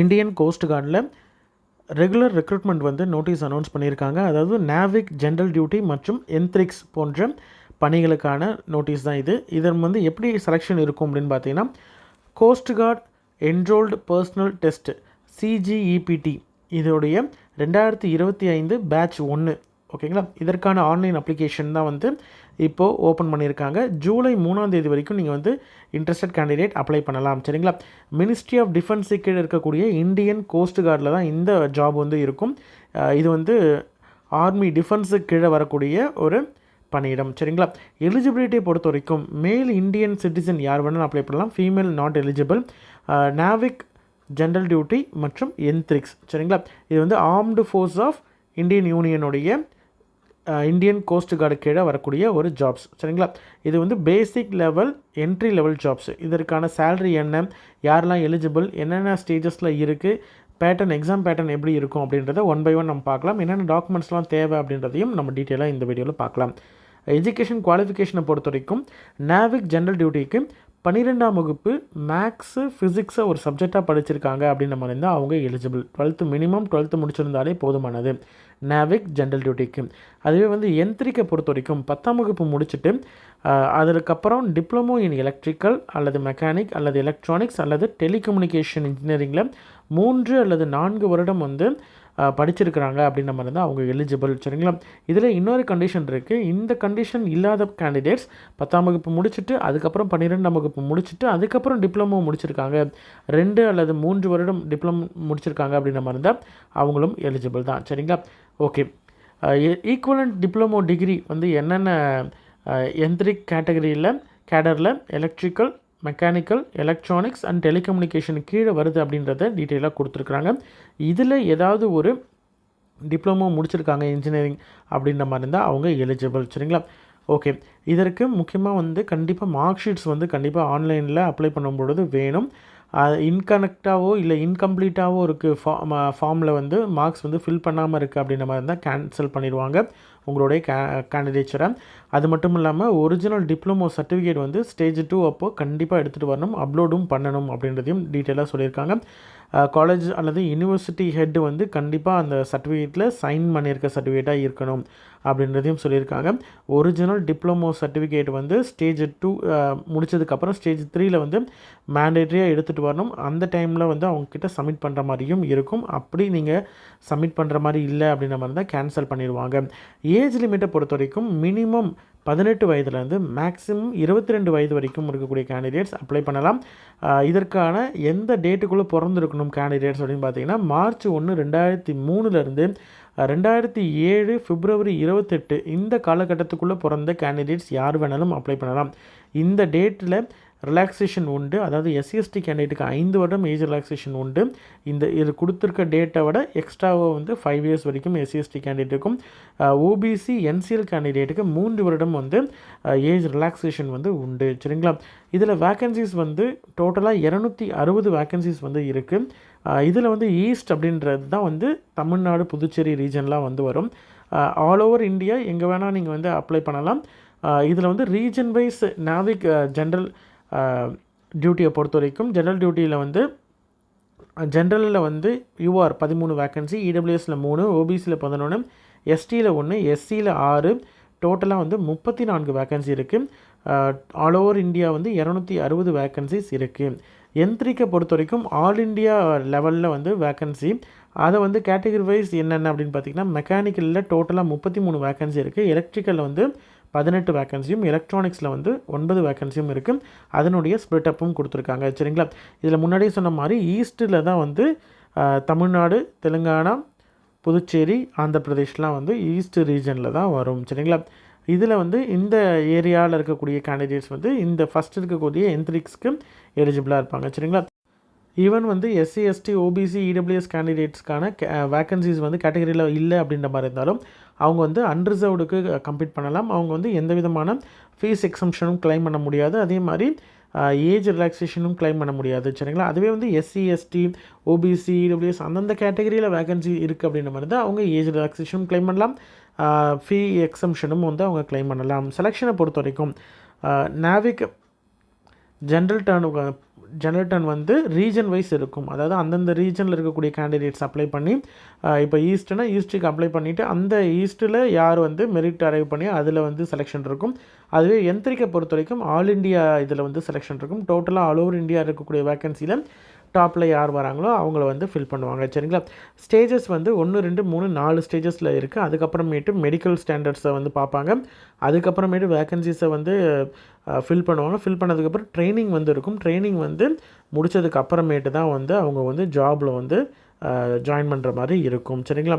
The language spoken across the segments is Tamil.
இந்தியன் கோஸ்ட் கார்டில் ரெகுலர் ரெக்ரூட்மெண்ட் வந்து நோட்டீஸ் அனௌன்ஸ் பண்ணியிருக்காங்க. அதாவது நேவிக் ஜென்ரல் டியூட்டி மற்றும் என்த்ரிக்ஸ் போன்ற பணிகளுக்கான நோட்டீஸ் தான் இது. இதன் வந்து எப்படி செலெக்ஷன் இருக்கும் அப்படின்னு பார்த்தீங்கன்னா coast guard enrolled personnel test CGEPT இதோடைய ரெண்டாயிரத்தி இருபத்தி ஐந்து பேட்ச் ஒன்று. ஓகேங்களா இதற்கான ஆன்லைன் அப்ளிகேஷன் தான் வந்து இப்போது ஓப்பன் பண்ணியிருக்காங்க. ஜூலை மூணாம் தேதி வரைக்கும் நீங்கள் வந்து இன்ட்ரெஸ்டட் கேண்டிடேட் அப்ளை பண்ணலாம். சரிங்களா? மினிஸ்ட்ரி ஆஃப் டிஃபென்ஸுக்கு கீழே இருக்கக்கூடிய இந்தியன் கோஸ்ட் கார்டில் தான் இந்த ஜாப் வந்து இருக்கும். இது வந்து ஆர்மி டிஃபென்ஸுக்கு கீழே வரக்கூடிய ஒரு பணியிடம். சரிங்களா? எலிஜிபிலிட்டியை பொறுத்த வரைக்கும் மேல் இந்தியன் சிட்டிசன் யார் வேணாலும் அப்ளை பண்ணலாம். Female not eligible Navik general duty மற்றும் என்த்ரிக்ஸ் சரிங்களா? இது வந்து ஆர்ம்டு ஃபோர்ஸ் ஆஃப் இந்தியன் யூனியனுடைய இந்தியன் கோஸ்ட் கார்டு கீழே வரக்கூடிய ஒரு ஜாப்ஸ் சரிங்களா? இது வந்து basic level entry level jobs இதற்கான சேலரி என்ன? யாரெல்லாம் எலிஜிபிள் என்னென்ன ஸ்டேஜஸில் இருக்குது பேட்டர்ன் எக்ஸாம் பேட்டர்ன் எப்படி இருக்கும் அப்படின்றத ஒன் பை ஒன் நம்ம பார்க்கலாம். என்னென்ன டாக்குமெண்ட்ஸ்லாம் தேவை அப்படின்றதையும் நம்ம டீட்டெயிலாக இந்த வீடியோவில் பார்க்கலாம். எஜுகேஷன் குவாலிஃபிகேஷனை பொறுத்த வரைக்கும் நேவிக் ஜென்ரல் டியூட்டிக்கு பன்னிரெண்டாம் வகுப்பு மேக்ஸு ஃபிசிக்ஸை ஒரு சப்ஜெக்டாக படிச்சிருக்காங்க அப்படின்ற மாதிரி இருந்தால் அவங்க எலிஜிபிள் டுவெல்த்து மினிமம் டுவெல்த்து முடிச்சிருந்தாலே போதுமானது. நேவிக் ஜென்ரல் டியூட்டிக்கு அதுவே வந்து எந்திரிக்கை பொறுத்த வரைக்கும் பத்தாம் வகுப்பு முடிச்சுட்டு அதுக்கப்புறம் டிப்ளமோ இன் எலக்ட்ரிக்கல் அல்லது மெக்கானிக் அல்லது எலக்ட்ரானிக்ஸ் அல்லது டெலிகம்யூனிகேஷன் இன்ஜினியரிங்கில் மூன்று அல்லது நான்கு வருடம் வந்து படிச்சிருக்கிறாங்க அப்படின்ற மாதிரி இருந்தால் அவங்க எலிஜிபிள் சரிங்களா? இதில் இன்னொரு கண்டிஷன் இருக்குது இந்த கண்டிஷன் இல்லாத கேண்டிடேட்ஸ் பத்தாம் வகுப்பு முடிச்சுட்டு அதுக்கப்புறம் பன்னிரெண்டாம் வகுப்பு முடிச்சுட்டு அதுக்கப்புறம் டிப்ளமோ முடிச்சிருக்காங்க. ரெண்டு அல்லது மூன்று வருடம் டிப்ளமோ முடிச்சிருக்காங்க அப்படின்ற மாதிரி இருந்தால் அவங்களும் எலிஜிபிள் தான் சரிங்களா? ஓகே ஈக்குவலண்ட் டிப்ளமோ டிகிரி வந்து என்னென்ன எந்திரிக் கேட்டகரியில் கேடரில் electrical mechanical electronics and telecommunication கீழே வருது அப்படின்றத டீட்டெயிலாக கொடுத்துருக்குறாங்க. இதில் ஏதாவது ஒரு டிப்ளமோ முடிச்சிருக்காங்க இன்ஜினியரிங் அப்படின்ற மாதிரி இருந்தால் அவங்க எலிஜிபிள் சரிங்களா? ஓகே இதற்கு முக்கியமாக வந்து கண்டிப்பாக மார்க் ஷீட்ஸ் வந்து கண்டிப்பாக ஆன்லைனில் அப்ளை பண்ணும்பொழுது வேணும். இன்கனெக்டாகவோ இல்லை இன்கம்ப்ளீட்டாகவோ இருக்குது ஃபார்ம் ஃபார்மில் வந்து மார்க்ஸ் வந்து ஃபில் பண்ணாமல் இருக்குது அப்படின்ற மாதிரி இருந்தால் கேன்சல் பண்ணிடுவாங்க உங்களுடைய கே கேண்டிடேச்சரை அது மட்டும் இல்லாமல் ஒரிஜினல் டிப்ளமோ சர்டிஃபிகேட் வந்து ஸ்டேஜ் டூ அப்போது கண்டிப்பாக எடுத்துகிட்டு வரணும் அப்லோடும் பண்ணணும் அப்படின்றதையும் டீட்டெயிலாக சொல்லியிருக்காங்க. காலேஜ் அல்லது யூனிவர்சிட்டி ஹெட் வந்து கண்டிப்பாக அந்த சர்டிஃபிகேட்டில் சைன் பண்ணியிருக்க சர்டிஃபிகேட்டாக இருக்கணும் அப்படின்றதையும் சொல்லியிருக்காங்க. ஒரிஜினல் டிப்ளமோ சர்டிஃபிகேட் வந்து ஸ்டேஜ் டூ முடிச்சதுக்கப்புறம் ஸ்டேஜ் த்ரீயில் வந்து மேண்டேட்ரியாக எடுத்துகிட்டு வரணும். அந்த டைமில் வந்து அவங்கக்கிட்ட சப்மிட் பண்ணுற மாதிரியும் இருக்கும். அப்படி நீங்கள் சப்மிட் பண்ணுற மாதிரி இல்லை அப்படின்ற மாதிரி தான் கேன்சல் பண்ணிடுவாங்க. ஏஜ் லிமிட்டை பொறுத்த வரைக்கும் மினிமம் பதினெட்டு வயதுலேருந்து மேக்ஸிமம் இருபத்தி ரெண்டு வயது வரைக்கும் இருக்கக்கூடிய கேண்டிடேட்ஸ் அப்ளை பண்ணலாம். இதற்கான எந்த டேட்டுக்குள்ளே பிறந்திருக்கணும் கேண்டிடேட்ஸ் அப்படின்னு பார்த்தீங்கன்னா மார்ச் ஒன்று ரெண்டாயிரத்தி மூணுலேருந்து ரெண்டாயிரத்தி ஏழு பிப்ரவரி இருபத்தெட்டு இந்த காலகட்டத்துக்குள்ளே பிறந்த கேண்டிடேட்ஸ் யார் வேணாலும் அப்ளை பண்ணலாம். இந்த டேட்டில் ரிலாக்ஸேஷன் உண்டு. அதாவது எஸ்சிஎஸ்டி கேண்டிடேட்டுக்கு ஐந்து வருடம் ஏஜ் ரிலாக்ஸேஷன் உண்டு. இந்த இது கொடுத்துருக்க டேட்டை விட எக்ஸ்ட்ராவாக வந்து ஃபைவ் இயர்ஸ் வரைக்கும் எஸ்சிஎஸ்டி கேண்டிடேட்டுக்கும் ஓபிசி என்சிஎல் கேண்டிடேட்டுக்கு மூன்று வருடம் வந்து ஏஜ் ரிலாக்ஸேஷன் வந்து உண்டு. சரிங்களா? இதில் வேக்கன்சிஸ் வந்து டோட்டலாக இரநூத்தி அறுபது வேக்கன்சிஸ் வந்து இருக்குது இதில் வந்து ஈஸ்ட் அப்படின்றது தான் வந்து தமிழ்நாடு புதுச்சேரி ரீஜன்லாம் வந்து வரும். ஆல் ஓவர் இந்தியா எங்கே வேணால் நீங்கள் வந்து அப்ளை பண்ணலாம். இதில் வந்து ரீஜன் வைஸ் நாவிக் ஜென்ரல் டியூட்டியை பொறுத்த வரைக்கும் ஜென்ரல் டியூட்டியில் வந்து ஜென்ரலில் வந்து யூஆர் பதிமூணு வேக்கன்சி இடபிள்யூஎஸில் மூணு ஓபிசியில் பதினொன்று எஸ்டியில் ஒன்று எஸ்சியில் ஆறு டோட்டலாக வந்து முப்பத்தி நான்கு வேக்கன்சி இருக்குது ஆல் ஓவர் இந்தியா வந்து இரநூத்தி அறுபது வேக்கன்சிஸ் இருக்குது என்த்ரிக்கை பொறுத்த வரைக்கும் ஆல் இந்தியா லெவலில் வந்து வேக்கன்சி அதை வந்து கேட்டகரி வைஸ் என்னென்ன அப்படின்னு பார்த்தீங்கன்னா மெக்கானிக்கலில் டோட்டலாக முப்பத்தி மூணு வேக்கன்சி இருக்குது எலக்ட்ரிக்கலில் வந்து பதினெட்டு வேக்கன்சியும் எலக்ட்ரானிக்ஸில் வந்து ஒன்பது வேக்கன்சியும் இருக்குது அதனுடைய ஸ்ப்ரிட்அப்பும் கொடுத்துருக்காங்க. சரிங்களா? இதில் முன்னாடியே சொன்ன மாதிரி ஈஸ்ட்டில் தான் வந்து தமிழ்நாடு தெலுங்கானா புதுச்சேரி ஆந்திர பிரதேஷ்லாம் வந்து ஈஸ்ட் ரீஜனில் தான் வரும். சரிங்களா? இதில் வந்து இந்த ஏரியாவில் இருக்கக்கூடிய கேண்டிடேட்ஸ் வந்து இந்த ஃபஸ்ட் இருக்கக்கூடிய என்த்ரிக்ஸ்க்கு எலிஜிபிளாக இருப்பாங்க. சரிங்களா? ஈவன் வந்து எஸ்சி எஸ்டி ஓபிசி இடபிள்யூஎஸ் கேண்டிடேட்ஸ்க்கான வேக்கன்சிஸ் வந்து கேட்டகரியில் இல்லை அப்படின்ற மாதிரி இருந்தாலும் அவங்க வந்து அன்ரிசர்வ்டுக்கு கம்ப்ளீட் பண்ணலாம். அவங்க வந்து எந்த விதமான ஃபீஸ் எக்ஸம்ஷனும் கிளைம் பண்ண முடியாது. அதே மாதிரி ஏஜ் ரிலாக்ஸேஷனும் கிளைம் பண்ண முடியாது. சரிங்களா? அதுவே வந்து எஸ்சி எஸ்டி ஓபிசி இடபிள்யூஎஸ் அந்தந்த கேட்டகரியில் வேகன்சி இருக்குது அப்படின்ற மாதிரி தான் அவங்க ஏஜ் ரிலாக்ஸேஷனும் கிளைம் பண்ணலாம். ஃபீ எக்ஸம்ஷனும் வந்து அவங்க கிளைம் பண்ணலாம். செலெக்ஷனை பொறுத்த வரைக்கும் நாவிக் ஜென்ரல் டர்ன் ஜெனரேட்டன் வந்து ரீஜன் வைஸ் இருக்கும். அதாவது அந்தந்த ரீஜனில் இருக்கக்கூடிய கேண்டிடேட்ஸ் அப்ளை பண்ணி இப்போ ஈஸ்ட்னா ஈஸ்ட்டுக்கு அப்ளை பண்ணிவிட்டு அந்த ஈஸ்ட்டில் யார் வந்து மெரிட் அரைவ் பண்ணி அதில் வந்து செலெக்ஷன் இருக்கும். அதுவே எந்திரிக்கை பொறுத்த வரைக்கும் ஆல் இண்டியா இதில் வந்து செலெக்ஷன் இருக்கும். டோட்டலாக ஆல் ஓவர் இந்தியா இருக்கக்கூடிய வேக்கன்சியில் டாப்பில் யார் வராங்களோ அவங்கள வந்து ஃபில் பண்ணுவாங்க. சரிங்களா? ஸ்டேஜஸ் வந்து ஒன்று ரெண்டு மூணு நாலு ஸ்டேஜஸில் இருக்குது அதுக்கப்புறமேட்டு மெடிக்கல் ஸ்டாண்டர்ட்ஸை வந்து பார்ப்பாங்க அதுக்கப்புறமேட்டு வேகன்சிஸை வந்து ஃபில் பண்ணுவாங்க. ஃபில் பண்ணதுக்கப்புறம் ட்ரைனிங் வந்து இருக்கும். ட்ரைனிங் வந்து முடித்ததுக்கு அப்புறமேட்டு தான் வந்து அவங்க வந்து ஜாபில் வந்து ஜாயின் பண்ணுற மாதிரி இருக்கும். சரிங்களா?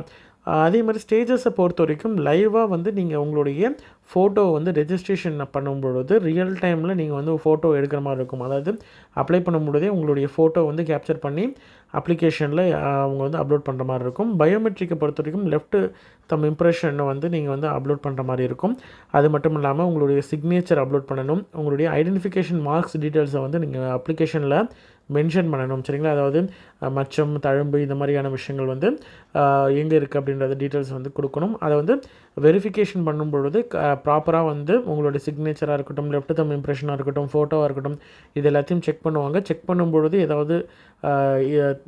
அதே மாதிரி ஸ்டேஜஸை பொறுத்த வரைக்கும் லைவாக வந்து நீங்கள் உங்களுடைய ஃபோட்டோ வந்து ரெஜிஸ்ட்ரேஷன் பண்ணும்பொழுது ரியல் டைமில் நீங்கள் வந்து ஃபோட்டோ எடுக்கிற மாதிரி இருக்கும். அதாவது அப்ளை பண்ணும்பொழுதே உங்களுடைய ஃபோட்டோ வந்து கேப்சர் பண்ணி அப்ளிகேஷனில் அவங்க வந்து அப்லோட் பண்ணுற மாதிரி இருக்கும். பயோமெட்ரிக்கை பொறுத்த வரைக்கும் லெஃப்ட்டு தம் இம்ப்ரெஷனை வந்து நீங்கள் வந்து அப்லோட் பண்ணுற மாதிரி இருக்கும். அது மட்டும் இல்லாமல் உங்களுடைய சிக்னேச்சர் அப்லோட் பண்ணணும். உங்களுடைய ஐடென்டிஃபிகேஷன் மார்க்ஸ் டீட்டெயில்ஸை வந்து நீங்கள் அப்ளிகேஷனில் மென்ஷன் பண்ணணும். சரிங்களா? அதாவது மச்சம் தழும்பு இந்த மாதிரியான விஷயங்கள் வந்து எங்கே இருக்குது அப்படின்றத டீட்டெயில்ஸ் வந்து கொடுக்கணும். அதை வந்து வெரிஃபிகேஷன் பண்ணும் பொழுது ப்ராப்பராக வந்து உங்களுடைய சிக்னேச்சராக இருக்கட்டும் லெஃப்ட் தம் இம்ப்ரெஷனாக இருக்கட்டும் ஃபோட்டோவாக இருக்கட்டும் இது எல்லாத்தையும் செக் பண்ணுவாங்க. செக் பண்ணும் பொழுது ஏதாவது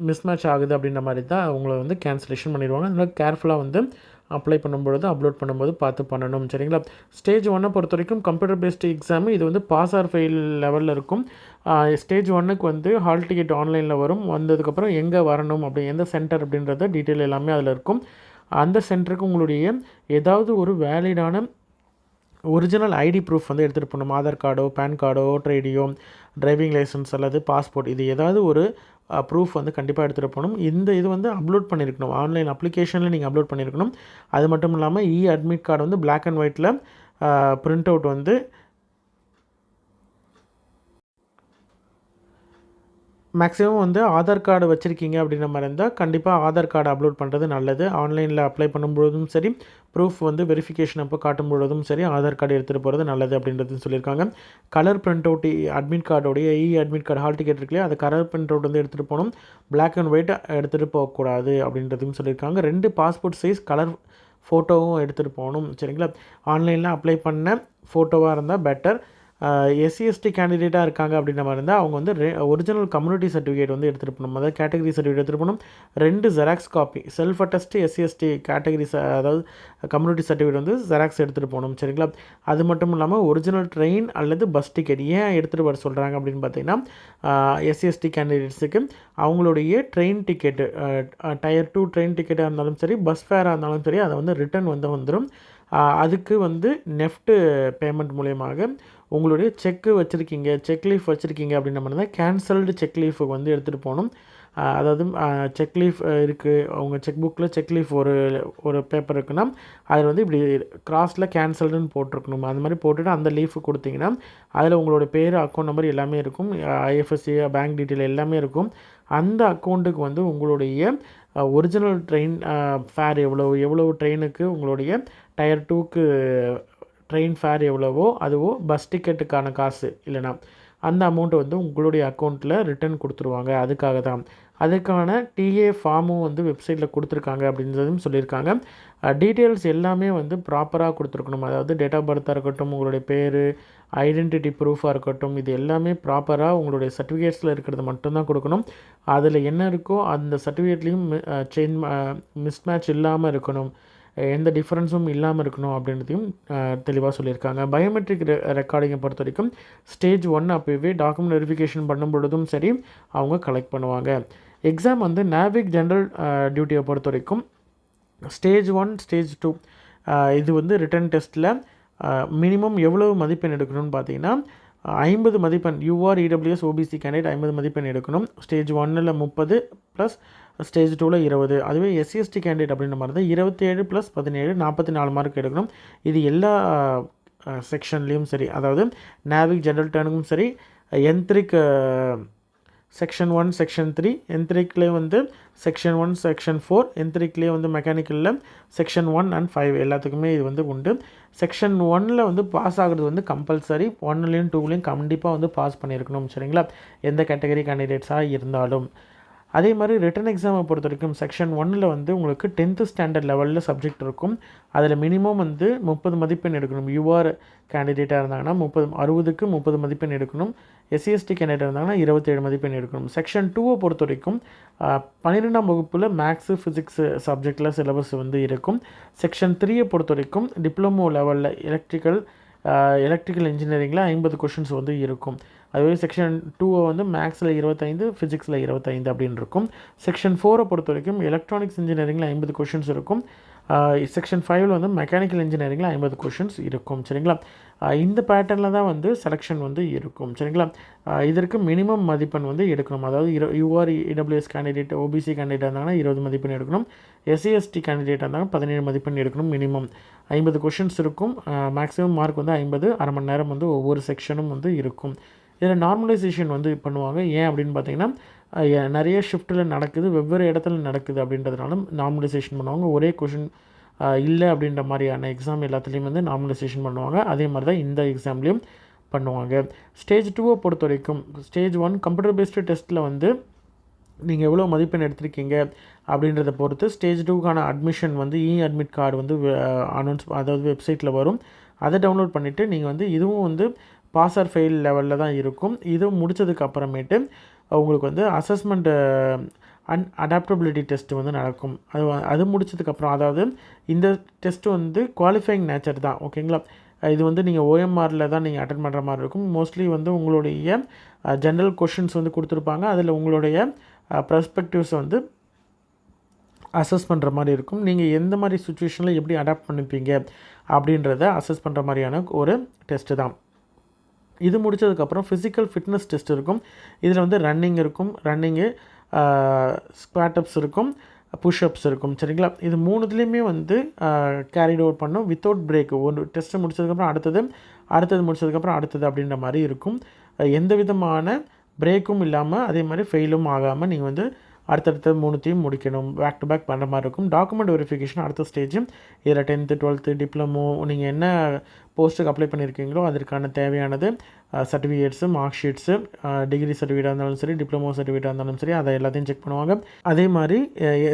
மிஸ்மேட்ச் ஆகுது அப்படின்ற மாதிரி தான் அவங்கள வந்து கேன்சலேஷன் பண்ணிடுவாங்க. அதனால் கேர்ஃபுல்லாக வந்து அப்ளை பண்ணும்பொழுது அப்லோட் பண்ணும்போது பார்த்து பண்ணணும். சரிங்களா? ஸ்டேஜ் ஒன்னை பொறுத்த வரைக்கும் கம்ப்யூட்டர் பேஸ்டு எக்ஸாமு இது வந்து பாஸ் ஆர் ஃபெயில் லெவலில் இருக்கும். ஸ்டேஜ் ஒன்னுக்கு வந்து ஹால் டிக்கெட் ஆன்லைனில் வரும். வந்ததுக்கப்புறம் எங்கே வரணும் அப்படி எந்த சென்டர் அப்படின்றத டீட்டெயில் எல்லாமே அதில் இருக்கும். அந்த சென்டருக்கு உங்களுடைய ஏதாவது ஒரு வேலிடான ஒரிஜினல் ஐடி ப்ரூஃப் வந்து எடுத்துகிட்டு போகணும். ஆதார் கார்டோ பேன் கார்டோ ஓட்டர் ஐடியோ டிரைவிங் லைசன்ஸ் அல்லது பாஸ்போர்ட் இது ஏதாவது ஒரு ப்ரூஃப் வந்து கண்டிப்பாக எடுத்துகிட்டு போகணும். இந்த இது வந்து அப்லோட் பண்ணியிருக்கணும் ஆன்லைன் அப்ளிகேஷனில் நீங்கள் அப்லோட் பண்ணியிருக்கணும் அது மட்டும் இல்லாமல் இ அட்மிட் கார்டு வந்து பிளாக் அண்ட் ஒயிட்டில் பிரிண்ட் அவுட் வந்து மேக்ஸிமம் வந்து ஆதார் கார்டு வச்சுருக்கீங்க அப்படின்ற மாதிரி இருந்தால் கண்டிப்பாக ஆதார் கார்டு அப்லோட் பண்ணுறது நல்லது. ஆன்லைனில் அப்ளை பண்ணும்பொழுதும் சரி ப்ரூஃப் வந்து வெரிஃபிகேஷன் அப்போ காட்டும் பொழுதும் சரி ஆதார் கார்டு எடுத்துகிட்டு போகிறது நல்லது அப்படின்றது சொல்லியிருக்காங்க. Colour print out admit கார்டோடைய e admit card hall ticket இருக்குல்லையா அது கலர் பிரிண்ட் அவுட் வந்து எடுத்துகிட்டு போகணும். பிளாக் அண்ட் ஒயிட் எடுத்துகிட்டு போகக்கூடாது அப்படின்றதும் சொல்லியிருக்காங்க. ரெண்டு பாஸ்போர்ட் சைஸ் கலர் ஃபோட்டோவும் எடுத்துகிட்டு போகணும். சரிங்களா? ஆன்லைனில் அப்ளை பண்ண ஃபோட்டோவாக இருந்தால் பெட்டர் எஸ்சிஎஸ்டி கேண்டிடேட்டாக இருக்காங்க அப்படின்ற மாதிரி இருந்தால் அவங்க வந்து ரெ ஒரிஜினல் கம்யூனிட்டி சர்டிஃபிகேட் வந்து எடுத்துகிட்டு போகணும். அதாவது கேட்டகரி சர்டிஃபிகேட் எடுத்துகிட்டு போகணும். ரெண்டு xerox copy self attest SC ST category அதாவது கம்யூனிட்டி சர்டிஃபிகேட் வந்து ஜெராக்ஸ் எடுத்துகிட்டு போகணும் சரிங்களா? அது மட்டும் இல்லாமல் ஒரிஜினல் ட்ரெயின் அல்லது பஸ் டிக்கெட் ஏன் எடுத்துகிட்டு வர சொல்கிறாங்க அப்படின்னு பார்த்தீங்கன்னா எஸ்சிஎஸ்டி கேண்டிடேட்ஸுக்கு அவங்களுடைய train ticket tier two train டிக்கெட்டாக இருந்தாலும் சரி பஸ் ஃபேராக இருந்தாலும் சரி அதை வந்து ரிட்டர்ன் வந்து வந்துடும் அதுக்கு வந்து நெஃப்ட்டு பேமெண்ட் மூலியமாக உங்களுடைய செக்கு வச்சுருக்கீங்க செக் லீஃப் வச்சுருக்கீங்க அப்படின்ற மாதிரி தான் கேன்சல்டு செக் லீஃபுக்கு வந்து எடுத்துகிட்டு போகணும். அதாவது செக் லீஃப் இருக்குது அவங்க செக் புக்கில் செக் லீஃப் ஒரு ஒரு பேப்பர் இருக்குன்னா அதில் வந்து இப்படி கிராஸில் கேன்சல்டுன்னு போட்டிருக்கணும். அந்த மாதிரி போட்டுட்டு அந்த லீஃபு கொடுத்தீங்கன்னா அதில் உங்களோட பேர் அக்கௌண்ட் நம்பர் எல்லாமே இருக்கும். ஐஎஃப்எஸ்சி பேங்க் டீட்டெயில் எல்லாமே இருக்கும். அந்த அக்கௌண்ட்டுக்கு வந்து உங்களுடைய ஒரிஜினல் ட்ரெயின் ஃபேர் எவ்வளோ எவ்வளோ ட்ரெயினுக்கு உங்களுடைய டயர் டூக்கு ட்ரெயின் ஃபேர் எவ்வளவோ அதுவோ பஸ் டிக்கெட்டுக்கான காசு இல்லைனா அந்த அமௌண்ட்டை வந்து உங்களுடைய அக்கௌண்ட்டில் ரிட்டர்ன் கொடுத்துருவாங்க. அதுக்காக தான். அதுக்கான டிஏ ஃபார்மும் வந்து வெப்சைட்டில் கொடுத்துருக்காங்க அப்படின்றதும் சொல்லியிருக்காங்க. டீட்டெயில்ஸ் எல்லாமே வந்து ப்ராப்பராக கொடுத்துருக்கணும். அதாவது டேட் ஆஃப் பர்த்தாக இருக்கட்டும் உங்களுடைய பேர் ஐடென்டிட்டி ப்ரூஃபாக இருக்கட்டும் இது எல்லாமே ப்ராப்பராக உங்களுடைய சர்டிஃபிகேட்ஸில் இருக்கிறது மட்டும்தான் கொடுக்கணும். அதில் என்ன இருக்கோ அந்த சர்டிஃபிகேட்லேயும் சேஞ்ச் மிஸ்மேட்ச் இல்லாமல் இருக்கணும். எந்த டிஃப்ரென்ஸும் இல்லாமல் இருக்கணும் அப்படின்றதையும் தெளிவாக சொல்லியிருக்காங்க. பயோமெட்ரிக் ரெ ரெக்கார்டிங்கை பொறுத்த வரைக்கும் ஸ்டேஜ் ஒன் அப்போவே டாக்குமெண்ட் வெரிஃபிகேஷன் பண்ணும் பொழுதும் சரி அவங்க கலெக்ட் பண்ணுவாங்க. எக்ஸாம் வந்து நேவிக் ஜென்ரல் டியூட்டியை பொறுத்த வரைக்கும் ஸ்டேஜ் ஒன் ஸ்டேஜ் டூ இது வந்து ரிட்டன் டெஸ்ட்டில் மினிமம் எவ்வளவு மதிப்பெண் எடுக்கணும்னு பார்த்தீங்கன்னா ஐம்பது மதிப்பெண் யூஆர் இடபிள்யூஎஸ் ஓபிசி கேண்டிடேட் ஐம்பது மதிப்பெண் எடுக்கணும். ஸ்டேஜ் ஒன்னில் முப்பது ப்ளஸ் ஸ்டேஜ் டூவில் இருபது. அதுவே எஸ்சிஎஸ்டி கேண்டிடேட் அப்படின்ற மாதிரி தான் இருபத்தேழு ப்ளஸ் பதினேழு நாற்பத்தி நாலு மார்க் எடுக்கணும். இது எல்லா செக்ஷன்லேயும் சரி. அதாவது நேவிக் ஜென்ரல் டேர்னுக்கும் சரி Yantrik section one section three என்த்ரிக்லேயே வந்து செக்ஷன் ஒன் செக்ஷன் ஃபோர் என்த்ரிக்லேயே வந்து மெக்கானிக்கலில் செக்ஷன் ஒன் அண்ட் ஃபைவ் எல்லாத்துக்குமே இது வந்து உண்டு. செக்ஷன் ஒனில் வந்து பாஸ் ஆகிறது வந்து கம்பல்சரி ஒன்லேயும் டூலேயும் கண்டிப்பாக வந்து பாஸ் பண்ணியிருக்கணும் சரிங்களா? எந்த கேட்டகரி கேண்டிடேட்ஸாக இருந்தாலும். அதே மாதிரி ரிட்டன் எக்ஸாமை பொறுத்த வரைக்கும் செக்ஷன் ஒன்னில் வந்து உங்களுக்கு டென்த்து ஸ்டாண்டர்ட் லெவலில் சப்ஜெக்ட் இருக்கும். அதில் மினிமம் வந்து முப்பது மதிப்பெண் எடுக்கணும். யூஆர் கேண்டிடேட்டாக இருந்தாங்கன்னா முப்பது அறுபதுக்கு முப்பது மதிப்பெண் எடுக்கணும். எஸ்சிஎஸ்டி கேண்டிடேட் இருந்தாங்கன்னா இருபத்தேழு மதிப்பெண் எடுக்கணும். செக்ஷன் டூவை பொறுத்த வரைக்கும் பன்னிரெண்டாம் வகுப்பில் மேக்ஸு ஃபிசிக்ஸு சப்ஜெக்டில் சிலபஸ் வந்து இருக்கும். செக்ஷன் த்ரீயை பொறுத்த வரைக்கும் டிப்ளமோ லெவலில் எலக்ட்ரிக்கல் எலக்ட்ரிக்கல் இன்ஜினியரிங்கில் ஐம்பது கொஷின்ஸ் வந்து இருக்கும். அதுவே செக்ஷன் டூவை வந்து மேக்ஸில் இருபத்தைந்து ஃபிசிக்ஸில் இருபத்தைந்து அப்படின்னு இருக்கும். செக்ஷன் ஃபோரை பொறுத்த வரைக்கும் எலக்ட்ரானிக்ஸ் இன்ஜினியரிங்கில் ஐம்பது கொஷின்ஸ் இருக்கும். செக்ஷன் ஃபைவ்ல வந்து மெக்கானிக்கல் இன்ஜினியரிங்கில் ஐம்பது கொஷின்ஸ் இருக்கும் சரிங்களா? இந்த பேட்டர்னில் தான் வந்து செலெக்ஷன் வந்து இருக்கும் சரிங்களா? இதற்கு மினிமம் மதிப்பெண் வந்து எடுக்கணும். அதாவது இரு UR EWS candidate OBC candidate இருந்தாங்கன்னா இருபது மதிப்பெண் எடுக்கணும். எஸ்சிஎஸ்டி கேண்டிடேட் இருந்தாங்கன்னா பதினேழு மதிப்பெண் எடுக்கணும் மினிமம் ஐம்பது கொஷின்ஸ் இருக்கும். மேக்ஸிமம் மார்க் வந்து ஐம்பது அரை மணி நேரம் வந்து ஒவ்வொரு செக்ஷனும் வந்து இருக்கும். இதில் நார்மலைசேஷன் வந்து பண்ணுவாங்க. ஏன் அப்படின்னு பார்த்தீங்கன்னா நிறைய ஷிஃப்ட்டில் நடக்குது வெவ்வேறு இடத்துல நடக்குது அப்படின்றதுனால நார்மலைசேஷன் பண்ணுவாங்க. ஒரே கொஷின் இல்லை அப்படின்ற மாதிரியான எக்ஸாம் எல்லாத்துலேயும் வந்து நார்மலைசேஷன் பண்ணுவாங்க. அதே மாதிரி தான் இந்த எக்ஸாம்லேயும் பண்ணுவாங்க. ஸ்டேஜ் டூவை பொறுத்த வரைக்கும் ஸ்டேஜ் ஒன் கம்ப்யூட்டர் பேஸ்டு டெஸ்ட்டில் வந்து நீங்கள் எவ்வளோ மதிப்பெண் எடுத்திருக்கீங்க அப்படின்றத பொறுத்து ஸ்டேஜ் டூக்கான அட்மிஷன் வந்து இ அட்மிட் கார்டு வந்து அனௌன்ஸ் அதாவது வெப்சைட்டில் வரும். அதை டவுன்லோட் பண்ணிவிட்டு நீங்கள் வந்து இதுவும் வந்து பாஸ் ஆர் ஃபெயில் லெவலில் தான் இருக்கும். இது முடித்ததுக்கு அப்புறமேட்டு உங்களுக்கு வந்து அசஸ்மெண்ட்டு அன் அடாப்டபிலிட்டி டெஸ்ட் வந்து நடக்கும். அது அது முடிச்சதுக்கப்புறம் அதாவது இந்த டெஸ்ட்டு வந்து குவாலிஃபைங் நேச்சர் தான் ஓகேங்களா இது வந்து நீங்கள் ஓஎம்ஆரில் தான் நீங்கள் அட்டன் பண்ணுற மாதிரி இருக்கும். மோஸ்ட்லி வந்து உங்களுடைய ஜென்ரல் கொஷின்ஸ் வந்து கொடுத்துருப்பாங்க. அதில் உங்களுடைய ப்ரெஸ்பெக்டிவ்ஸ் வந்து அசஸ் பண்ணுற மாதிரி இருக்கும். நீங்கள் எந்த மாதிரி சுச்சுவேஷனில் எப்படி அடாப்ட் பண்ணிப்பீங்க அப்படின்றத அசஸ் பண்ணுற மாதிரியான ஒரு டெஸ்ட்டு தான். இது முடித்ததுக்கப்புறம் ஃபிசிக்கல் ஃபிட்னஸ் டெஸ்ட் இருக்கும். இதில் வந்து ரன்னிங் இருக்கும். ரன்னிங்கு ஸ்குவாட்டப்ஸ் இருக்கும். புஷ்அப்ஸ் இருக்கும். சரிங்களா? இது மூணுத்துலேயுமே வந்து கேரிட் அவுட் பண்ணும். வித்தவுட் பிரேக் ஒரு டெஸ்ட்டு முடிச்சதுக்கப்புறம் அடுத்தது அடுத்தது முடிச்சதுக்கப்புறம் அடுத்தது அப்படின்ற மாதிரி இருக்கும். எந்த விதமான பிரேக்கும் இல்லாமல் அதே மாதிரி ஃபெயிலும் ஆகாமல் நீங்கள் வந்து அடுத்தடுத்த மூணுத்தையும் முடிக்கணும். பேக் டு பேக் பண்ணுற மாதிரி இருக்கும். டாக்குமெண்ட் வெரிஃபிகேஷன் அடுத்த ஸ்டேஜ் இதில் டென்த்து டுவெல்த்து டிப்ளமோ நீங்கள் என்ன போஸ்ட்டுக்கு அப்ளை பண்ணியிருக்கீங்களோ அதற்கான தேவையானது சர்டிஃபிகேட்ஸு மார்க் ஷீட்ஸு டிகிரி சர்டிஃபிகேட்டாக இருந்தாலும் சரி டிப்ளமோ சர்டிஃபிகேட்டாக இருந்தாலும் சரி அதை எல்லாத்தையும் செக் பண்ணுவாங்க. அதே மாதிரி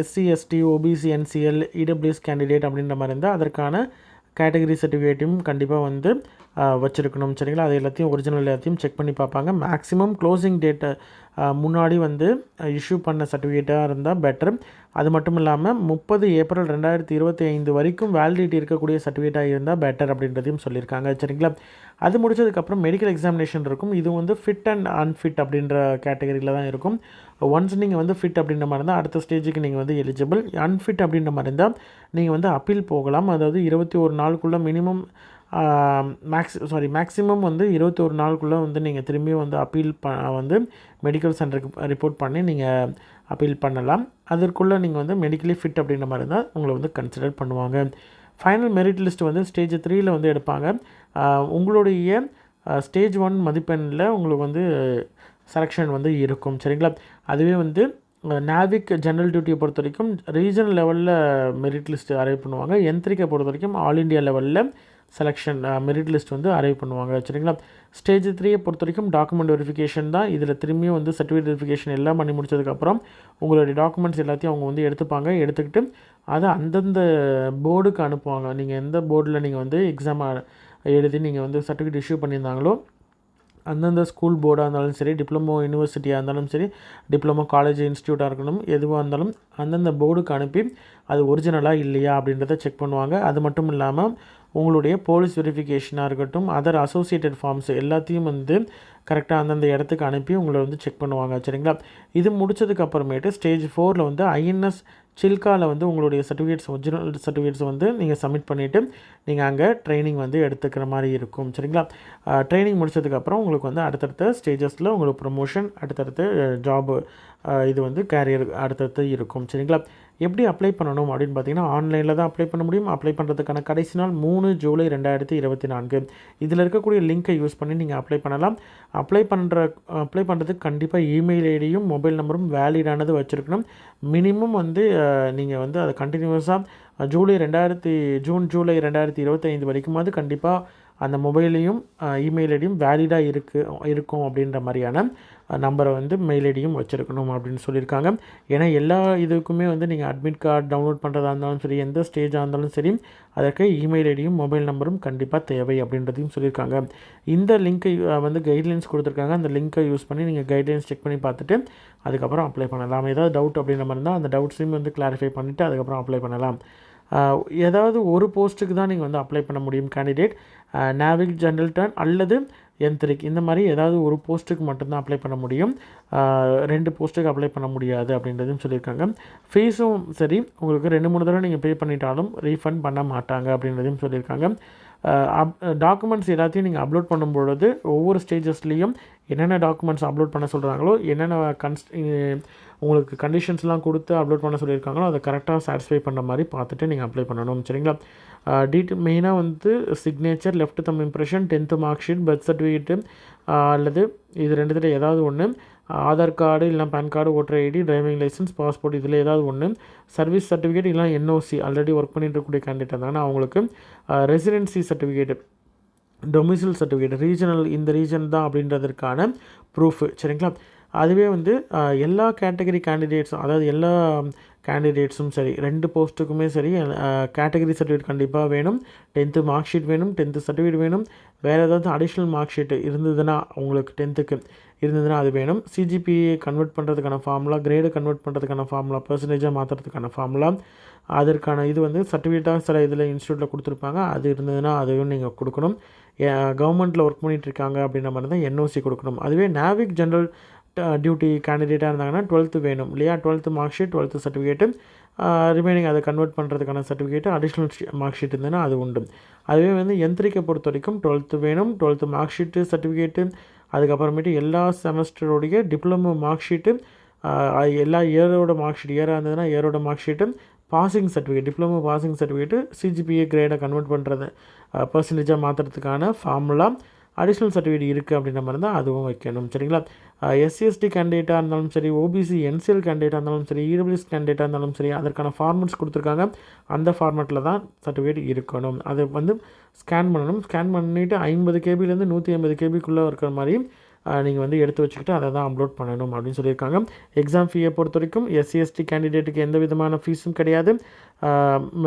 SC ST OBC NCL EWS candidate அப்படின்ற மாதிரி இருந்தால் அதற்கான கேட்டகரி சர்டிஃபிகேட்டையும் கண்டிப்பாக வந்து வச்சுருக்கணும். சரிங்களா? அது எல்லாத்தையும் ஒரிஜினல் எல்லாத்தையும் செக் பண்ணி பார்ப்பாங்க. மேக்ஸிமம் க்ளோசிங் டேட்டை முன்னாடி வந்து இஷ்யூ பண்ண சர்டிஃபிகேட்டாக இருந்தால் பெட்டர் அது மட்டும் இல்லாமல் முப்பது ஏப்ரல் ரெண்டாயிரத்தி இருபத்தி ஐந்து வரைக்கும் வேலிடிட்டி இருக்கக்கூடிய சர்டிஃபிகேட்டாக இருந்தால் பெட்டர் அப்படின்றதையும் சொல்லியிருக்காங்க. சரிங்களா? அது முடிச்சதுக்கப்புறம் மெடிக்கல் எக்ஸாமினேஷன் இருக்கும். இது வந்து ஃபிட் அண்ட் அன்ஃபிட் அப்படின்ற கேட்டகரியில் தான் இருக்கும். ஒன்ஸ் நீங்கள் வந்து ஃபிட் அப்படின்ற மாதிரி இருந்தால் அடுத்த ஸ்டேஜுக்கு நீங்கள் வந்து எலிஜிபிள் அன்ஃபிட் அப்படின்ற மாதிரி இருந்தால் நீங்கள் வந்து அப்பீல் போகலாம். அதாவது இருபத்தி ஒரு நாளுக்குள்ளே மினிமம் மேக்ஸ் சாரி மேக்ஸிமம் வந்து இருபத்தி ஒரு நாளுக்குள்ளே வந்து நீங்கள் திரும்பியும் வந்து அப்பீல் ப வந்து மெடிக்கல் சென்டருக்கு ரிப்போர்ட் பண்ணி நீங்கள் அப்பீல் பண்ணலாம். அதற்குள்ளே நீங்கள் வந்து மெடிக்கலி ஃபிட் அப்படின்ற மாதிரி இருந்தால் உங்களை வந்து கன்சிடர் பண்ணுவாங்க. ஃபைனல் மெரிட் லிஸ்ட் வந்து ஸ்டேஜ் த்ரீயில் வந்து எடுப்பாங்க. உங்களுடைய ஸ்டேஜ் ஒன் மதிப்பெண்ணில் உங்களுக்கு வந்து செலெக்ஷன் வந்து இருக்கும். சரிங்களா? அதுவே வந்து நாவிக் ஜென்ரல் டியூட்டியை பொறுத்த வரைக்கும் ரீஜனல் லெவலில் மெரிட் லிஸ்ட் அரைவ் பண்ணுவாங்க. என்த்ரிக்கை பொறுத்த வரைக்கும் ஆல் இண்டியா லெவலில் செலெக்ஷன் மெரிட் லிஸ்ட் வந்து அரைவ் பண்ணுவாங்க. சரிங்களா? ஸ்டேஜ் த்ரீயை பொறுத்த வரைக்கும் டாக்குமெண்ட் வெரிஃபிகேஷன் தான். இதில் திரும்பியும் வந்து சர்டிஃபிகேட் வெரிஃபிகேஷன் எல்லாம் பண்ணி முடிச்சதுக்கப்புறம் உங்களுடைய டாக்குமெண்ட்ஸ் எல்லாத்தையும் அவங்க வந்து எடுத்துப்பாங்க. எடுத்துக்கிட்டு அதை அந்தந்த போர்டுக்கு அனுப்புவாங்க. நீங்கள் எந்த போர்டில் நீங்கள் வந்து எக்ஸாம் எழுதி நீங்கள் வந்து சர்டிஃபிகேட் இஷ்யூ பண்ணியிருந்தாங்களோ அந்தந்த ஸ்கூல் போர்டாக இருந்தாலும் சரி டிப்ளமோ யூனிவர்சிட்டியாக இருந்தாலும் சரி டிப்ளமோ காலேஜ் இன்ஸ்டியூட்டாக இருக்கணும் எதுவாக இருந்தாலும் அந்தந்த போர்டுக்கு அனுப்பி அது ஒரிஜினலாக இல்லையா அப்படின்றத செக் பண்ணுவாங்க. அது மட்டும் இல்லாமல் உங்களுடைய போலீஸ் வெரிஃபிகேஷனாக இருக்கட்டும் அதர் அசோசியேட்டட் ஃபார்ம்ஸ் எல்லாத்தையும் வந்து கரெக்டாக அந்தந்த இடத்துக்கு அனுப்பி உங்களை வந்து செக் பண்ணுவாங்க சரிங்களா? இது முடிச்சதுக்கப்புறமேட்டு ஸ்டேஜ் ஃபோரில் வந்து ஐஎன்எஸ் சில்காவில் வந்து உங்களுடைய சர்டிஃபிகேட்ஸ் ஒரிஜினல் சர்டிஃபிகேட்ஸ் வந்து நீங்கள் சப்மிட் பண்ணிவிட்டு நீங்கள் அங்கே ட்ரைனிங் வந்து எடுத்துக்கிற மாதிரி இருக்கும் சரிங்களா? ட்ரைனிங் முடிச்சதுக்கப்புறம் உங்களுக்கு வந்து அடுத்தடுத்த ஸ்டேஜஸில் உங்களுக்கு ப்ரொமோஷன் அடுத்தடுத்து ஜாபு இது வந்து கேரியர் அடுத்தடுத்து இருக்கும் சரிங்களா? எப்படி அப்ளை பண்ணணும் அப்படின்னு பார்த்தீங்கன்னா ஆன்லைனில் தான் அப்ளை பண்ண முடியும். அப்ளை பண்ணுறதுக்கான கடைசி நாள் மூணு ஜூலை ரெண்டாயிரத்தி இருபத்தி நான்கு. இதில் இருக்கக்கூடிய லிங்க்கை யூஸ் பண்ணி நீங்கள் அப்ளை பண்ணலாம். அப்ளை பண்ணுற அப்ளை பண்ணுறதுக்கு கண்டிப்பாக இமெயில் ஐடியும் மொபைல் நம்பரும் வேலிடானது வச்சுருக்கணும். மினிமம் வந்து நீங்கள் வந்து அதை கண்டினியூஸாக ஜூலை ரெண்டாயிரத்தி ஜூன் ஜூலை ரெண்டாயிரத்தி இருபத்தைந்து வரைக்கும் அது கண்டிப்பாக அந்த மொபைலையும் இமெயில் ஐடியும் வேலிடாக இருக்கு இருக்கும் அப்படின்ற மாதிரியான நம்பரை வந்து மெயில் ஐடியும் வச்சுருக்கணும் அப்படின்னு சொல்லியிருக்காங்க. ஏன்னா எல்லா இதுக்குமே வந்து நீங்கள் அட்மிட் கார்டு டவுன்லோட் பண்ணுறதா இருந்தாலும் சரி எந்த ஸ்டேஜாக இருந்தாலும் சரி அதற்கு இமெயில் ஐடியும் மொபைல் நம்பரும் கண்டிப்பாக தேவை அப்படின்றதையும் சொல்லியிருக்காங்க. இந்த லிங்க்கை வந்து கைட்லைன்ஸ் கொடுத்துருக்காங்க. அந்த லிங்க்கை யூஸ் பண்ணி நீங்கள் கைட்லைன்ஸ் செக் பண்ணி பார்த்துட்டு அதுக்கப்புறம் அப்ளை பண்ணலாம். ஏதாவது டவுட் அப்படின்ற மாதிரி இருந்தால் அந்த டவுட்ஸையும் வந்து கிளாரிஃபை பண்ணிவிட்டு அதுக்கப்புறம் அப்ளை பண்ணலாம். ஏதாவது ஒரு போஸ்ட்டுக்கு தான் நீங்கள் வந்து அப்ளை பண்ண முடியும் கேண்டிடேட் நேவிக் ஜென்ரல்டன் அல்லது என்த்ரிக் இந்த மாதிரி ஏதாவது ஒரு போஸ்ட்டுக்கு மட்டும்தான் அப்ளை பண்ண முடியும். ரெண்டு போஸ்ட்டுக்கு அப்ளை பண்ண முடியாது அப்படின்றதும் சொல்லியிருக்காங்க. ஃபீஸும் சரி உங்களுக்கு ரெண்டு மூணு தடவை நீங்கள் பே பண்ணிட்டாலும் ரீஃபண்ட் பண்ண மாட்டாங்க அப்படின்றதையும் சொல்லியிருக்காங்க. அப் டாக்குமெண்ட்ஸ் எல்லாத்தையும் நீங்கள் அப்லோட் பண்ணும்பொழுது ஒவ்வொரு ஸ்டேஜஸ்லேயும் என்னென்ன டாக்குமெண்ட்ஸ் அப்லோட் பண்ண சொல்கிறாங்களோ என்னென்ன கன்ஸ் உங்களுக்கு கண்டிஷன்ஸ்லாம் கொடுத்து அப்லோட் பண்ண சொல்லியிருக்காங்களோ அதை கரெக்டாக சாட்டிஸ்ஃபை பண்ணுற மாதிரி பார்த்துட்டு நீங்கள் அப்ளை பண்ணணும் சரிங்களா? டீட்டெயில் மெயினாக வந்து signature left thumb impression tenth mark sheet birth certificate அல்லது இது ரெண்டுத்தில் ஏதாவது ஒன்று ஆதார் கார்டு இல்லைனா PAN card voter ID driving licence passport இதில் ஏதாவது ஒன்று சர்வீஸ் சர்டிஃபிகேட் இல்லை என்ஓசி ஆல்ரெடி ஒர்க் பண்ணிட்டு இருக்கக்கூடிய கேண்டிடேட் இருந்தாங்கன்னா அவங்களுக்கு residency certificate domicile certificate regional இந்த ரீஜன் தான் அப்படின்றதற்கான ப்ரூஃபு சரிங்களா? அதுவே வந்து எல்லா கேட்டகரி கேண்டிடேட்ஸும் அதாவது எல்லா கேண்டிடேட்ஸும் சரி ரெண்டு போஸ்ட்டுக்குமே சரி கேட்டகரி சர்டிஃபிகேட் கண்டிப்பாக வேணும். டென்த்து மார்க் ஷீட் வேணும் டென்த்து சர்டிஃபிகேட் வேணும். வேறு ஏதாவது அடிஷ்னல் மார்க் ஷீட் இருந்ததுன்னா உங்களுக்கு டென்த்துக்கு இருந்ததுன்னா அது வேணும். சிஜிபிஏ கன்வெர்ட் பண்ணுறதுக்கான ஃபார்முலா கிரேடு கன்வெர்ட் பண்ணுறதுக்கான ஃபார்முலா பர்சன்டேஜாக மாற்றுறதுக்கான ஃபார்முலா அதற்கான இது வந்து சர்டிஃபிகேட்டாக சில இதில் இன்ஸ்டியூட்டில் கொடுத்துருப்பாங்க. அது இருந்ததுன்னா அதுவும் நீங்கள் கொடுக்கணும். கவர்மெண்ட்டில் ஒர்க் பண்ணிகிட்ருக்காங்க அப்படின்ற மாதிரி தான் என்ஓசி கொடுக்கணும். அதுவே நாவிக் ஜென்ரல் Uh, டியூட்டி கேண்டிடேட்டாக இருந்தாங்கன்னா டுவெல்த்து வேணும் இல்லையா? Twelfth mark sheet twelfth certificate remaining அதை கன்வெர்ட் பண்ணுறதுக்கான சர்டிஃபிகேட்டு அடிஷ்னல் மார்க் ஷீட் இருந்ததுன்னா அது உண்டு. அதுவே வந்து எந்திரிக்கை பொறுத்த வரைக்கும் டுவெல்த்து வேணும் டுவெல்த்து மார்க் ஷீட்டு சர்டிஃபிகேட்டு அதுக்கப்புறமேட்டு எல்லா செமஸ்டருடைய டிப்ளமோ மார்க் ஷீட்டு எல்லா இயரோட மார்க் ஷீட் இயராக இருந்ததுன்னா இயரோட mark sheet passing certificate diploma passing certificate CGPA கிரேடை convert பண்ணுறது பர்சன்டேஜாக மாற்றுறதுக்கான ஃபார்முலா அடிஷ்னல் சர்டிஃபிகேட் இருக்குது அப்படின்ற மாதிரி தான் அதுவும் வைக்கணும். சரிங்களா? எஸ்சிஎஸ்டி கேண்டிடேட்டாக இருந்தாலும் சரி ஓபிசி என்சிஎல் கேண்டிடேட்டாக இருந்தாலும் சரி இடபிள்யூஎஸ் கேண்டிடேட்டாக இருந்தாலும் சரி அதற்கான ஃபார்மெட்ஸ் கொடுத்துருக்காங்க. அந்த ஃபார்மெட்டில் தான் சர்டிஃபிகேட் இருக்கணும். அதை வந்து ஸ்கேன் பண்ணணும். ஸ்கேன் பண்ணிவிட்டு ஐம்பது கேபிலேருந்து நூற்றி ஐம்பது கேபிக்குள்ளே இருக்கிற மாதிரி நீங்கள் வந்து எடுத்து வச்சுக்கிட்டு அதை தான் அப்லோட் பண்ணணும் அப்படின்னு சொல்லியிருக்காங்க. எக்ஸாம் ஃபீயை பொறுத்த வரைக்கும் எஸ்சிஎஸ்டி கேண்டிடேட்டுக்கு எந்த விதமான ஃபீஸும் கிடையாது.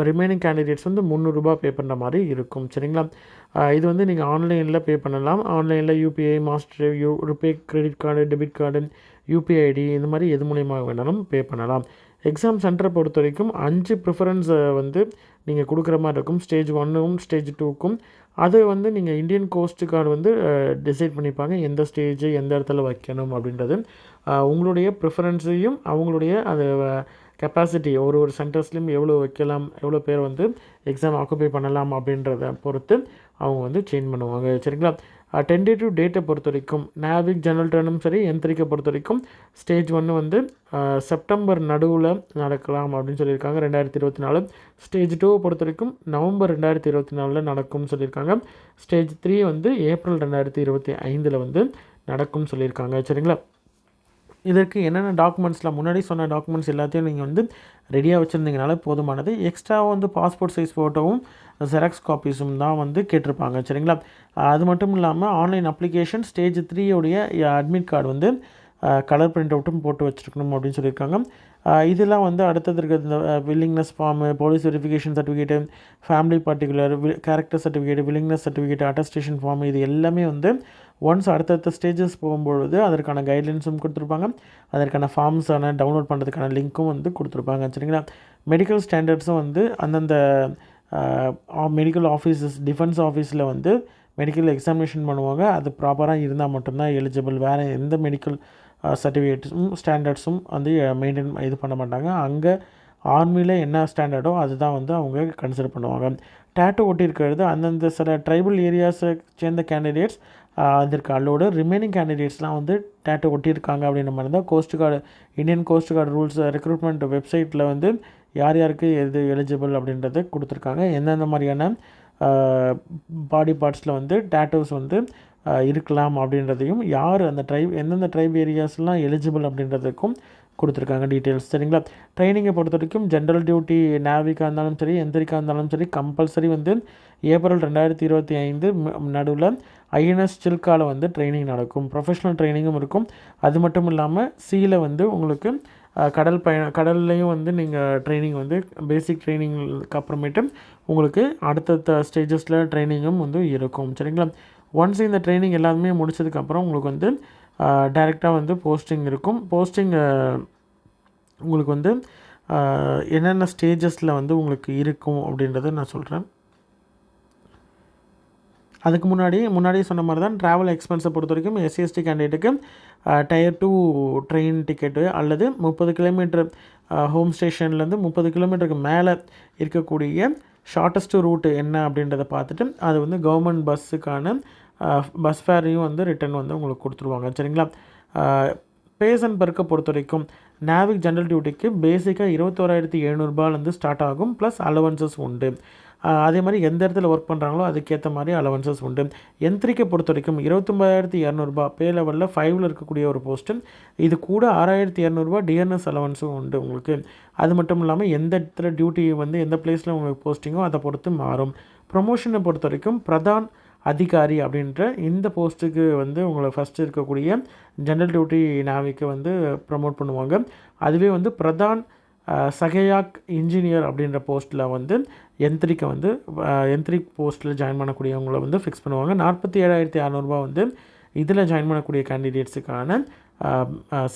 ரிமைனிங் கேண்டிடேட்ஸ் வந்து முந்நூறுரூபா பே பண்ணுற மாதிரி இருக்கும். சரிங்களா? இது வந்து நீங்கள் ஆன்லைனில் பே பண்ணலாம். ஆன்லைனில் UPI master you RuPay credit card debit card UPI ID இந்த மாதிரி எது மூலியமாக வேணாலும் பே பண்ணலாம். எக்ஸாம் சென்டரை பொறுத்த வரைக்கும் அஞ்சு ப்ரிஃபரன்ஸை வந்து நீங்கள் கொடுக்குற மாதிரி இருக்கும். ஸ்டேஜ் ஒன்னும் ஸ்டேஜ் டூக்கும் அது வந்து நீங்கள் இந்தியன் கோஸ்ட் கார்டு வந்து டிசைட் பண்ணிப்பாங்க. எந்த ஸ்டேஜ் எந்த இடத்துல வைக்கணும் அப்படின்றது. உங்களுடைய ப்ரிஃபரன்ஸையும் அவங்களுடைய அது கெப்பாசிட்டி ஒரு ஒரு சென்டர்ஸ்லேயும் எவ்வளோ வைக்கலாம் எவ்வளோ பேர் வந்து எக்ஸாம் ஆக்குப்பை பண்ணலாம் அப்படின்றத பொறுத்து அவங்க வந்து சேஞ்ச் பண்ணுவாங்க. சரிங்களா? டென்டேட்டிவ் டேட்டை பொறுத்த வரைக்கும் நாவிக் ஜெனரல் டர்னும் சரி எந்திரிக்கை பொறுத்த வரைக்கும் ஸ்டேஜ் ஒன்று வந்து செப்டம்பர் நடுவில் நடக்கலாம் அப்படின்னு சொல்லியிருக்காங்க ரெண்டாயிரத்தி இருபத்தி நாலு. ஸ்டேஜ் டூவை பொறுத்த வரைக்கும் நவம்பர் ரெண்டாயிரத்தி இருபத்தி நாலில் நடக்கும்னு சொல்லியிருக்காங்க. ஸ்டேஜ் த்ரீ வந்து ஏப்ரல் ரெண்டாயிரத்தி இருபத்தி ஐந்தில் வந்து நடக்கும்னு சொல்லியிருக்காங்க. சரிங்களா? இதற்கு என்னென்ன டாக்குமெண்ட்ஸ்லாம் முன்னாடி சொன்ன டாக்குமெண்ட்ஸ் எல்லாத்தையும் நீங்கள் வந்து ரெடியாக வச்சுருந்தீங்கனால போதுமானது. எக்ஸ்ட்ராவாக வந்து பாஸ்போர்ட் சைஸ் ஃபோட்டோவும் ஜெராக்ஸ் காப்பீஸும் தான் வந்து கேட்டிருப்பாங்க சரிங்களா? அது மட்டும் இல்லாமல் ஆன்லைன் அப்ளிகேஷன் ஸ்டேஜ் த்ரீயோடைய அட்மிட் கார்டு வந்து கலர் பிரிண்ட் அவுட்டும் போட்டு வச்சுருக்கணும் அப்படின்னு சொல்லியிருக்காங்க. இதெல்லாம் வந்து அடுத்தது இருக்கிற இந்த willingness form police verification certificate family particular character certificate willingness certificate attestation form இது எல்லாமே வந்து ஒன்ஸ் அடுத்தடுத்த ஸ்டேஜஸ் போகும்பொழுது அதற்கான கைட்லைன்ஸும் கொடுத்துருப்பாங்க. அதற்கான ஃபார்ம்ஸான டவுன்லோட் பண்ணுறதுக்கான லிங்க்கும் வந்து கொடுத்துருப்பாங்க சரிங்களா? மெடிக்கல் ஸ்டாண்டர்ட்ஸும் வந்து அந்தந்த மெடிக்கல் ஆஃபீஸஸ் டிஃபென்ஸ் ஆஃபீஸில் வந்து மெடிக்கல் எக்ஸாமினேஷன் பண்ணுவாங்க. அது ப்ராப்பராக இருந்தால் மட்டும்தான் எலிஜிபிள் வேறு எந்த மெடிக்கல் சர்டிஃபிகேட்ஸும் ஸ்டாண்டர்ட்ஸும் வந்து மெயின்டைன் இது பண்ண மாட்டாங்க. அங்கே ஆர்மியில் என்ன ஸ்டாண்டர்டோ அதுதான் வந்து அவங்க கன்சிடர் பண்ணுவாங்க. டேட்டோ ஒட்டியிருக்கிறது அந்தந்த சில ட்ரைபல் ஏரியாஸை சேர்ந்த கேண்டிடேட்ஸ் அதற்கு அல்லோடு ரிமைனிங் கேண்டிடேட்ஸ்லாம் வந்து டேட்டோ ஒட்டியிருக்காங்க அப்படின்ற மாதிரி தான் coast guard Indian coast guard rules recruitment வெப்சைட்டில் வந்து யார் யாருக்கு எது எலிஜிபிள் அப்படின்றத கொடுத்துருக்காங்க. எந்தெந்த மாதிரியான பாடி பார்ட்ஸில் வந்து டேட்டோஸ் வந்து இருக்கலாம் அப்படின்றதையும் யார் அந்த ட்ரைப் எந்தெந்த ட்ரைப் ஏரியாஸ்லாம் எலிஜிபிள் அப்படின்றதுக்கும் கொடுத்துருக்காங்க டீட்டெயில்ஸ் சரிங்களா? ட்ரைனிங்கை பொறுத்த வரைக்கும் ஜென்ரல் டியூட்டி நேவிக்காக இருந்தாலும் சரி எந்திரிக்காக இருந்தாலும் சரி கம்பல்சரி வந்து ஏப்ரல் ரெண்டாயிரத்தி இருபத்தி ஐந்து நடுவில் ஐஎன்எஸ் சில்காவில் வந்து ட்ரைனிங் நடக்கும். ப்ரொஃபஷனல் ட்ரைனிங்கும் இருக்கும். அது மட்டும் இல்லாமல் சியில் வந்து உங்களுக்கு கடல் பய கடல்லையும் வந்து நீங்கள் ட்ரைனிங் வந்து பேசிக் ட்ரைனிங்க்கு அப்புறமேட்டு உங்களுக்கு அடுத்தடுத்த ஸ்டேஜஸில் ட்ரைனிங்கும் வந்து இருக்கும். சரிங்களா? ஒன்ஸ் இந்த ட்ரைனிங் எல்லாமே முடிச்சதுக்கப்புறம் உங்களுக்கு வந்து டைரெக்டாக வந்து போஸ்டிங் இருக்கும். போஸ்டிங் உங்களுக்கு வந்து என்னென்ன ஸ்டேஜஸில் வந்து உங்களுக்கு இருக்கும் அப்படின்றத நான் சொல்கிறேன் அதுக்கு முன்னாடி முன்னாடியே சொன்ன மாதிரி தான் ட்ராவல் எக்ஸ்பென்ஸை பொறுத்த வரைக்கும் எஸ்சிஎஸ்டி கேண்டிடேட்டுக்கு டயர் டூ ட்ரெயின் டிக்கெட்டு அல்லது முப்பது கிலோமீட்டர் ஹோம் ஸ்டேஷன்லேருந்து முப்பது கிலோமீட்டருக்கு மேலே இருக்கக்கூடிய ஷார்ட்டஸ்ட்டு ரூட்டு என்ன அப்படின்றத பார்த்துட்டு அது வந்து கவர்மெண்ட் பஸ்ஸுக்கான பஸ் ஃபேரையும் வந்து ரிட்டர்ன் வந்து உங்களுக்கு கொடுத்துருவாங்க. சரிங்களா? பேசன் பர்க்கை பொறுத்த வரைக்கும் நேவிக் ஜென்ரல் டியூட்டிக்கு பேசிக்காக இருபத்தோராயிரத்தி எழுநூறுபாலேருந்து ஸ்டார்ட் ஆகும். ப்ளஸ் அலவன்சஸ் உண்டு. அதே மாதிரி எந்த இடத்துல ஒர்க் பண்ணுறாங்களோ அதுக்கேற்ற மாதிரி அலவன்சஸ் உண்டு. எந்திரிக்கை பொறுத்த வரைக்கும் இருபத்தொம்பதாயிரத்தி இரநூறுபா பே லெவலில் ஃபைவ்ல இருக்கக்கூடிய ஒரு போஸ்ட்டு இது கூட ஆறாயிரத்தி இரநூறுபா டிஎன்எஸ் அலவன்ஸும் உண்டு உங்களுக்கு. அது மட்டும் இல்லாமல் எந்த இடத்துல டியூட்டி வந்து எந்த பிளேஸில் உங்களுக்கு போஸ்டிங்கோ அதை பொறுத்து மாறும். ப்ரொமோஷனை பொறுத்த வரைக்கும் பிரதான் அதிகாரி அப்படின்ற இந்த போஸ்ட்டுக்கு வந்து உங்களை ஃபஸ்ட்டு இருக்கக்கூடிய ஜென்ரல் டியூட்டி நாவிக்கு வந்து ப்ரமோட் பண்ணுவாங்க. அதுவே வந்து பிரதான் சகையாக் இன்ஜினியர் அப்படின்ற போஸ்ட்டில் வந்து எந்திரிக்கை வந்து எந்திரிக் போஸ்ட்டில் ஜாயின் பண்ணக்கூடியவங்கள வந்து ஃபிக்ஸ் பண்ணுவாங்க. நாற்பத்தி ஏழாயிரத்தி அறநூறுபா வந்து இதில் ஜாயின் பண்ணக்கூடிய கேண்டிடேட்ஸுக்கான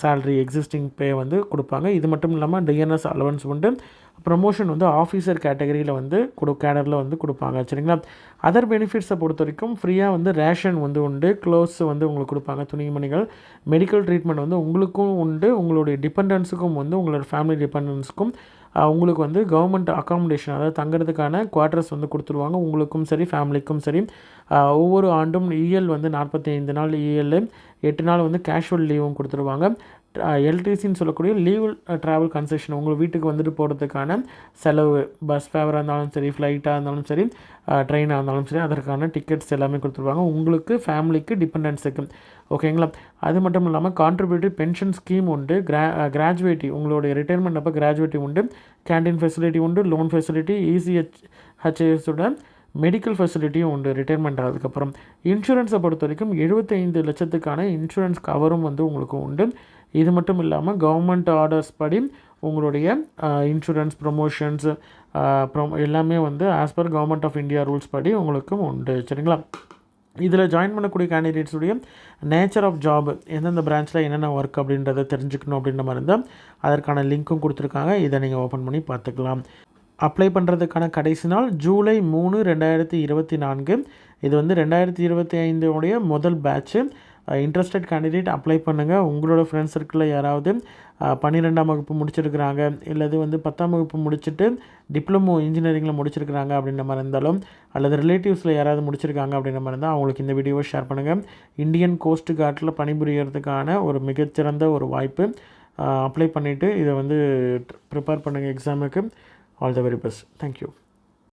சேல்ரி எக்ஸிஸ்டிங் பே வந்து கொடுப்பாங்க. இது மட்டும் இல்லாமல் டிஎன்எஸ் அலவன்ஸ் உண்டு. ப்ரமோஷன் வந்து ஆஃபீஸர் கேட்டகரியில் வந்து கொடு கேடரில் வந்து கொடுப்பாங்க சரிங்களா? அதர் பெனிஃபிட்ஸை பொறுத்த வரைக்கும் ஃப்ரீயாக வந்து ரேஷன் வந்து உண்டு க்ளோத்ஸ் வந்து உங்களுக்கு கொடுப்பாங்க துணிமணிகள் மெடிக்கல் ட்ரீட்மெண்ட் வந்து உங்களுக்கும் உண்டு உங்களுடைய டிபெண்டன்ஸுக்கும் வந்து உங்களோட ஃபேமிலி டிபெண்டன்ஸுக்கும் உங்களுக்கு வந்து கவர்மெண்ட் அக்காமடேஷன் அதாவது தங்குறதுக்கான குவார்ட்டர்ஸ் வந்து கொடுத்துருவாங்க உங்களுக்கும் சரி ஃபேமிலிக்கும் சரி. ஒவ்வொரு ஆண்டும் இஎல் வந்து நாற்பத்தி ஐந்து நாள் இஎல் எட்டு நாள் வந்து கேஷுவல் லீவும் கொடுத்துருவாங்க. எல்டிசின்னு சொல்லக்கூடிய லீவ் ட்ராவல் கன்செஷன் உங்கள் வீட்டுக்கு வந்துட்டு போகிறதுக்கான செலவு பஸ் ஃபேவராக இருந்தாலும் சரி ஃப்ளைட்டாக இருந்தாலும் சரி ட்ரெயினாக இருந்தாலும் சரி அதற்கான டிக்கெட்ஸ் எல்லாமே கொடுத்துருவாங்க. உங்களுக்கு ஃபேமிலிக்கு டிபெண்டன்ஸுக்கு ஓகேங்களா அது மட்டும் இல்லாமல் கான்ட்ரிபியூட்டிவ் பென்ஷன் ஸ்கீம் உண்டு கிரா கிராஜுவேட்டி உங்களுடைய ரிட்டைர்மெண்ட் அப்போ கிராஜுவேட்டி உண்டு கேண்டீன் ஃபெசிலிட்டி உண்டு லோன் ஃபெசிலிட்டி இசிஹெச் ஹெச்ஏஎஸோட மெடிக்கல் ஃபெசிலிட்டியும் உண்டு ரிட்டைர்மெண்ட் ஆகிறதுக்கப்புறம் இன்சூரன்ஸை பொறுத்த வரைக்கும் எழுபத்தைந்து லட்சத்துக்கான இன்சூரன்ஸ் கவரும் வந்து உங்களுக்கு உண்டு. இது மட்டும் இல்லாமல் கவர்மெண்ட் ஆர்டர்ஸ் படி உங்களுடைய இன்சூரன்ஸ் ப்ரொமோஷன்ஸ் ப்ரொமோ எல்லாமே வந்து as per government of India rules படி உங்களுக்கும் உண்டு. சரிங்களா? இதில் ஜாயின் பண்ணக்கூடிய கேண்டிடேட்ஸுடைய நேச்சர் ஆஃப் ஜாப் எந்தெந்த பிரான்ச்சில் என்னென்ன ஒர்க் அப்படின்றத தெரிஞ்சுக்கணும் அப்படின்ற மாதிரி இருந்தால் அதற்கான லிங்க்கும் கொடுத்துருக்காங்க. இதை நீங்கள் ஓப்பன் பண்ணி பார்த்துக்கலாம். அப்ளை பண்ணுறதுக்கான கடைசி நாள் ஜூலை மூணு ரெண்டாயிரத்தி இருபத்தி நான்கு. இது வந்து ரெண்டாயிரத்தி இருபத்தி ஐந்தோடைய முதல் பேட்ச்சு இன்ட்ரெஸ்டட் கேண்டிடேட் அப்ளை பண்ணுங்கள் உங்களோட ஃப்ரெண்ட்ஸ் சர்க்கிளில் யாராவது பன்னிரெண்டாம் வகுப்பு முடிச்சிருக்கிறாங்க இல்லது வந்து பத்தாம் வகுப்பு முடிச்சுட்டு டிப்ளமோ இன்ஜினியரிங்கில் முடிச்சிருக்கிறாங்க அப்படின்ற மாதிரி இருந்தாலும் அல்லது ரிலேட்டிவ்ஸில் யாராவது முடிச்சிருக்காங்க அப்படின்ற மாதிரி இருந்தால் அவங்களுக்கு இந்த வீடியோவை ஷேர் பண்ணுங்கள் இந்தியன் கோஸ்ட் கார்டில் பணிபுரியறதுக்கான ஒரு மிகச்சிறந்த ஒரு வாய்ப்பு அப்ளை பண்ணிவிட்டு இதை வந்து ப்ரிப்பேர் பண்ணுங்கள் எக்ஸாமுக்கு all the very best thank you